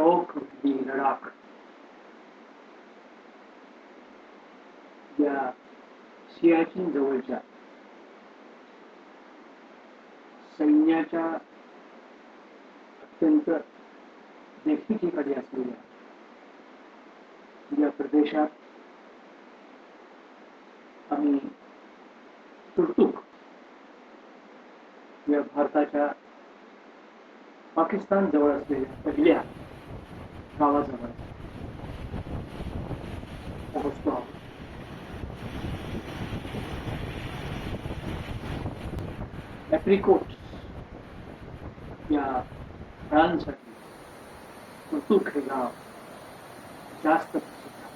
शौक दी लडाख या सियाचीन जवळच्या सैन्याच्या अत्यंत देखीकडे असलेल्या या प्रदेशात आम्ही तुर्तुक या भारताच्या पाकिस्तान जवळ असलेल्या पहिल्या गावाजवळ पोहोचतो आहोत ॲप्रिकोट या फळांसाठी तुर्तुक हे गाव जास्त प्रसिद्ध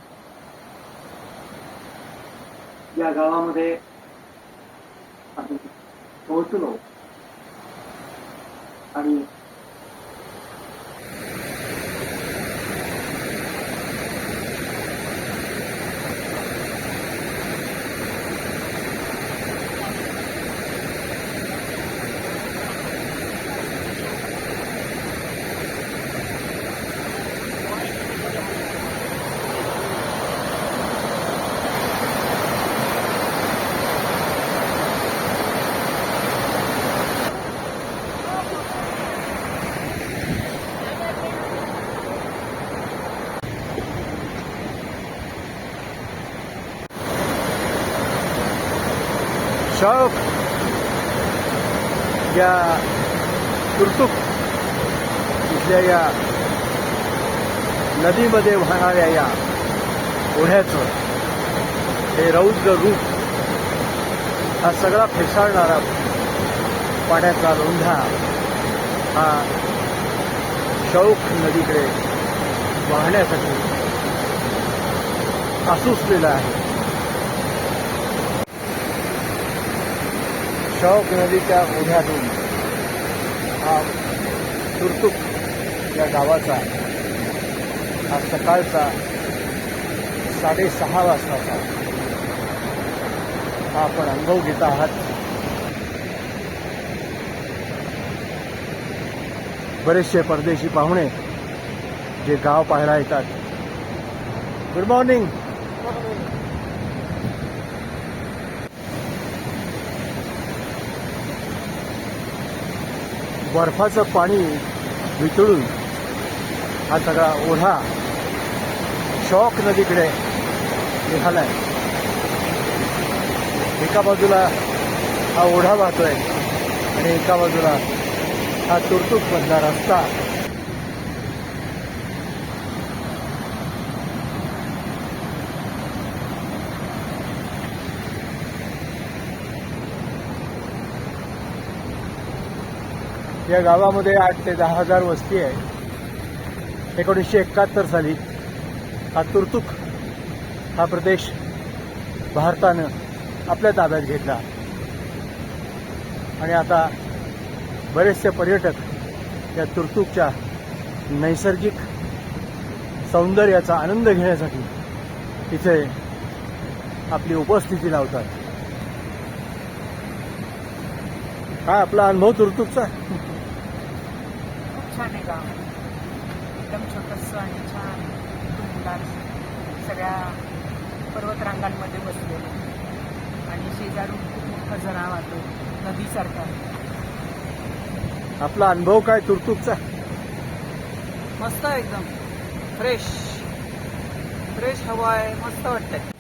या गावामध्ये आम्ही पोहोचलो आणि शौक या तुर्तुक इथल्या या नदीमध्ये वाहणाऱ्या या ओढ्याचं हे रौद्र रूप हा सगळा फेसाळणारा पाण्याचा लोंढा हा शौक नदीकडे वाहण्यासाठी आसुसलेला आहे शौक नदीच्या ओढ्यातून हा तुरतुक या गावाचा हा सकाळचा साडेसहा वाजताचा हा आपण अनुभव घेत आहात. बरेचसे परदेशी पाहुणे जे गाव पाहायला येतात. गुड मॉर्निंग बर्फाचं पाणी वितळून हा सगळा ओढा शॉक नदीकडे निघाला आहे एका बाजूला हा ओढा वाहतोय आणि एका बाजूला हा तुरतूक मधला रस्ता या गावामध्ये आठ ते दहा हजार वस्ती आहे. एकोणीसशे एकाहत्तर साली हा तुर्तुक हा प्रदेश भारतानं आपल्या ताब्यात घेतला. आणि आता बरेचसे पर्यटक या तुर्तुकच्या नैसर्गिक सौंदर्याचा आनंद घेण्यासाठी इथे आपली उपस्थिती लावतात. काय आपला अनुभव तुर्तुकचा? छान आहे गाव. एकदम छोटंसं आणि छान डोंगराळ सगळ्या पर्वतरांगांमध्ये बसलेलं. आणि शेजारून खूप मोठा झरा वाहतो नदीसारखा आपला अनुभव काय तुर्तुकचा? मस्त आहे एकदम. फ्रेश फ्रेश हवा आहे मस्त वाटतंय.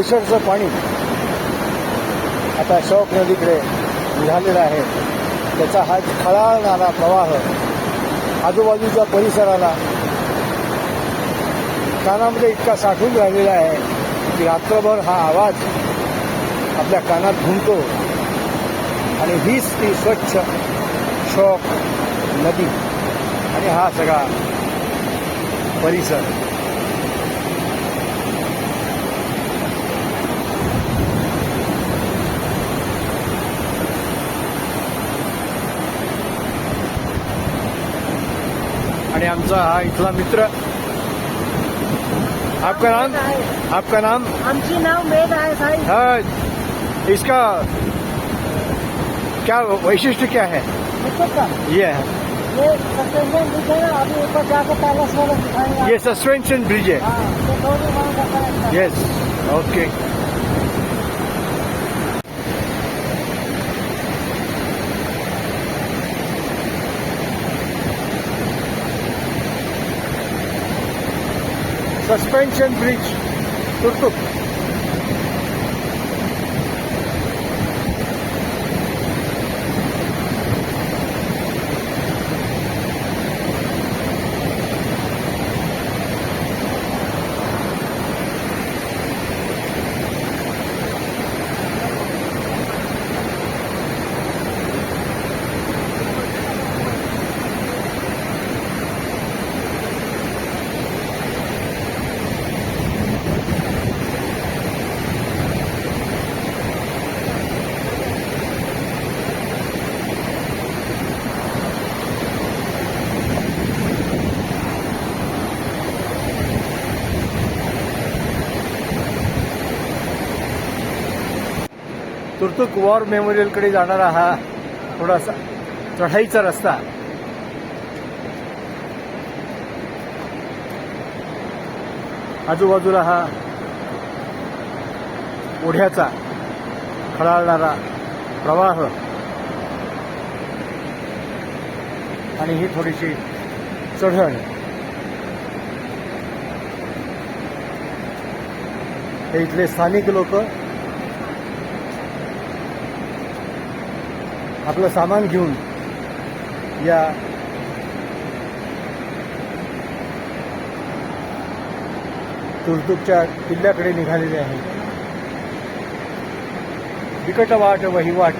केशरचं पाणी आता शौक नदीकडे निघालेलं आहे. त्याचा हा खळाळणारा प्रवाह आजूबाजूच्या परिसराला कानामध्ये इतका साठून राहिलेला आहे की रात्रभर हा आवाज आपल्या कानात घुमतो. आणि हीच ती स्वच्छ शौक नदी. आणि हा सगळा परिसर. आणि आमचा हा इथला मित्र. आपका नाम? आपका नाम? आमची नाव वेद आहे साहेब. हाँ इसका क्या वैशिष्ट्य क्या है? ये है। ये सस्टेनमेंट दिखेगा अभी ऊपर जाकर पैलेस वाले दिखाएंगे ये सस्पेंशन ब्रिज है। ये का कनेक्ट है। Yes okay suspension bridge Turtuk Turtuk war मेमोरियलकडे जाणारा हा थोडासा चढाईचा रस्ता. आजूबाजूला हा ओढ्याचा खळाळणारा प्रवाह. आणि ही थोडीशी चढण. हे इथले स्थानिक लोक आपलं सामान घेऊन या. तुर्तुकच्या किल्ल्याकडे निघालेले आहे. बिकट वाट वहिवाट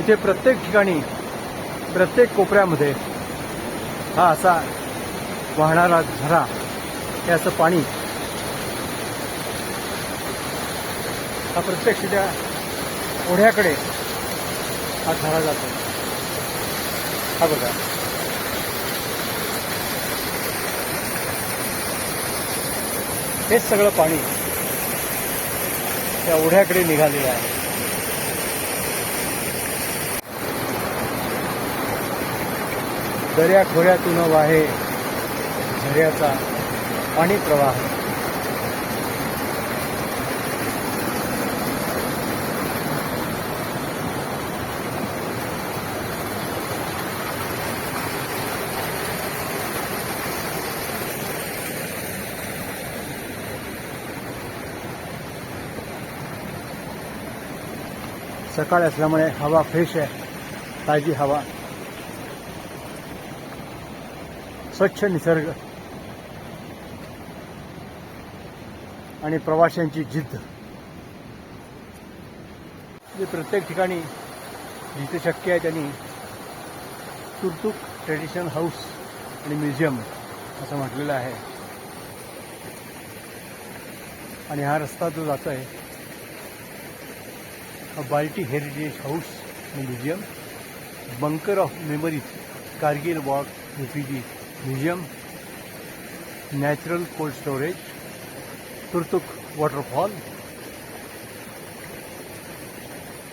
इथे प्रत्येक ठिकाणी प्रत्येक कोपऱ्यामध्ये हा असा वाहणारा झरा हे असं पाणी. हा प्रत्यक्ष त्या ओढ्याकडे हा झरा जातो. हा बघा. हेच सगळं पाणी त्या ओढ्याकडे निघालेलं आहे. दर्या खोऱ्यातून वाहे झऱ्याचा पाणी प्रवाह सकाळ असल्यामुळे हवा फ्रेश आहे. ताजी हवा. स्वच्छ निसर्ग. आणि प्रवाशांची जिद्द. जे प्रत्येक ठिकाणी जिथे शक्य आहे त्यांनी तुर्तुक ट्रेडिशनल हाऊस आणि म्युझियम असं म्हटलेलं आहे. आणि हा रस्ता जो जातो आहे हा Balti heritage house museum bunker of memories Kargil war refugee museum natural cold storage Turtuk waterfall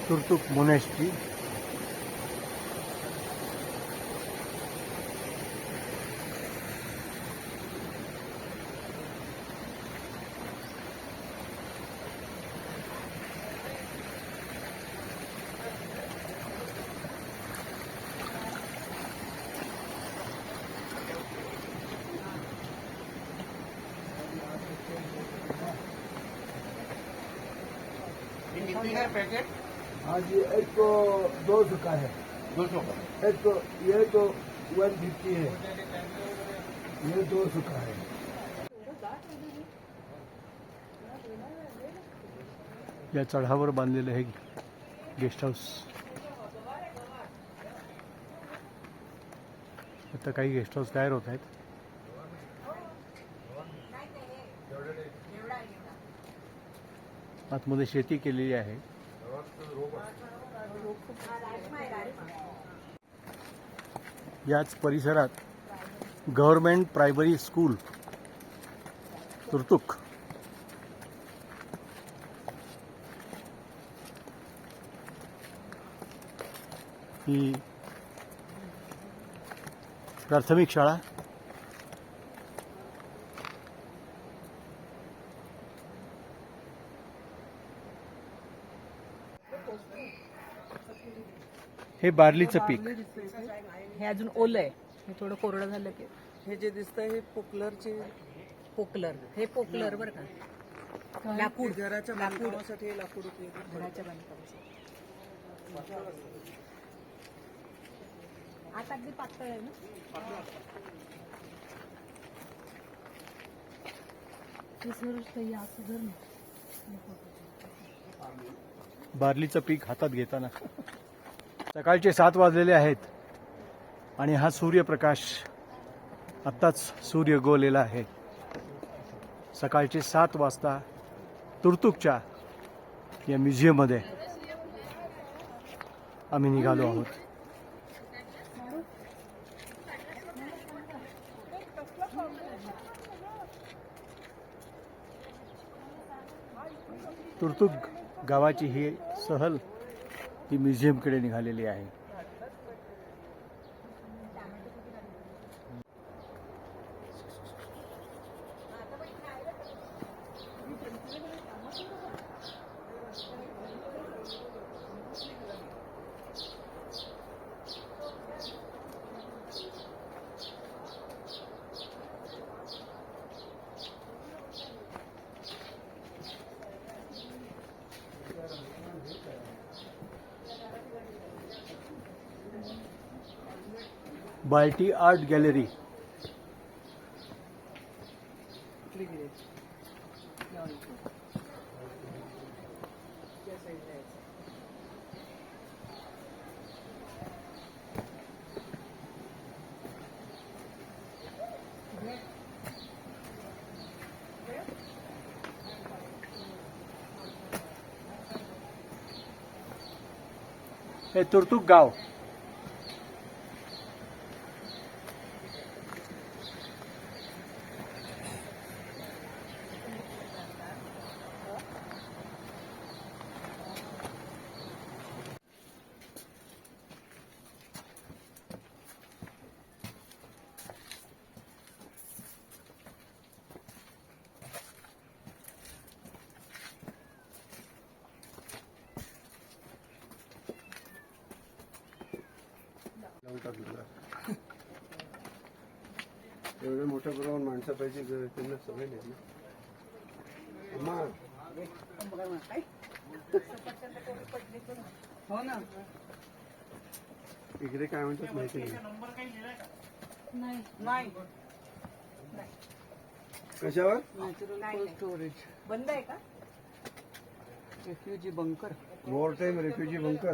Turtuk monastery है पैकेट? हाँ जी एक तो दो सौ का है। दो सौ का। एक तो ये तो वन फिफ्टी है। ये दो सौ का है। या चढावर बांधलेलं हे गेस्ट हाऊस. आता काही गेस्ट हाऊस तयार होत आहेत. आतमध्ये शेती केलेली आहे. याच परिसरात गव्हर्मेंट प्रायमरी स्कूल तुर्तुक. ही प्राथमिक शाळा हे बार्लीचं पीक. हे अजून ओलं आहे. हे थोडं कोरडं झालं की. हे जे दिसतंय हे पोकलरचे. पोकलर. हे पोकलर बरं का. लाकूड. घराच्या लाकूड. बांधकामासाठी हे लाकूड उपयोगी घराच्या बांधकामाचं आता अगदी पातळ आहे ना? ते सर काही असं जर बार्लीचं पीक हातात घेताना. सकाळचे सात वाजलेले आहेत आणि हा सूर्यप्रकाश आत्ताच सूर्य गोलेला आहे. सकाळचे सात वाजता तुर्तुकच्या या म्युझियममध्ये आम्ही निघालो आहोत. तुर्तुक गावाची ही सहल ही म्युझियमकडे निघालेली आहे. बायटी आर्ट गैलरी। तुर्तुक गाव। एवढ्या मोठ्या प्रमाणात माणसं पाहिजे त्यांना सवय नाही हो ना. इकडे काय म्हणतात माहिती नाही. नाही. कशावर? स्टोरेज बंद आहे का? Refugee bunker war time refugee bunker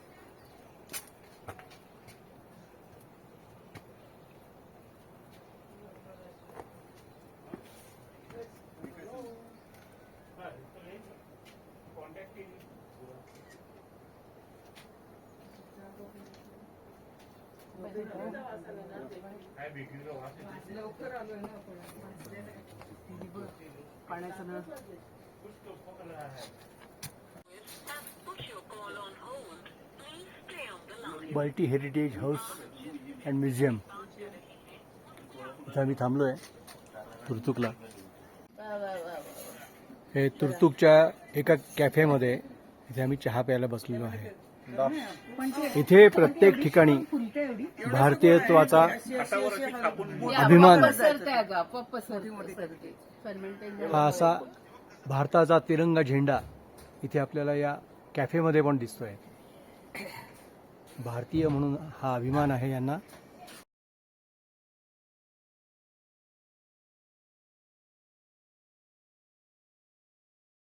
Balti नळ हेरिटेज हाऊस अँड म्युझियम. इथं आम्ही थांबलो आहे तुर्तुकला. हे तुर्तुकच्या एका कॅफेमध्ये इथे आम्ही चहा प्यायला बसलेलो आहे. इथे प्रत्येक ठिकाणी भारतीयत्वाचा अभिमान हा असा भारताचा तिरंगा झेंडा इथे आपल्याला या कॅफेमध्ये पण दिसतोय. भारतीय म्हणून हा अभिमान आहे यांना.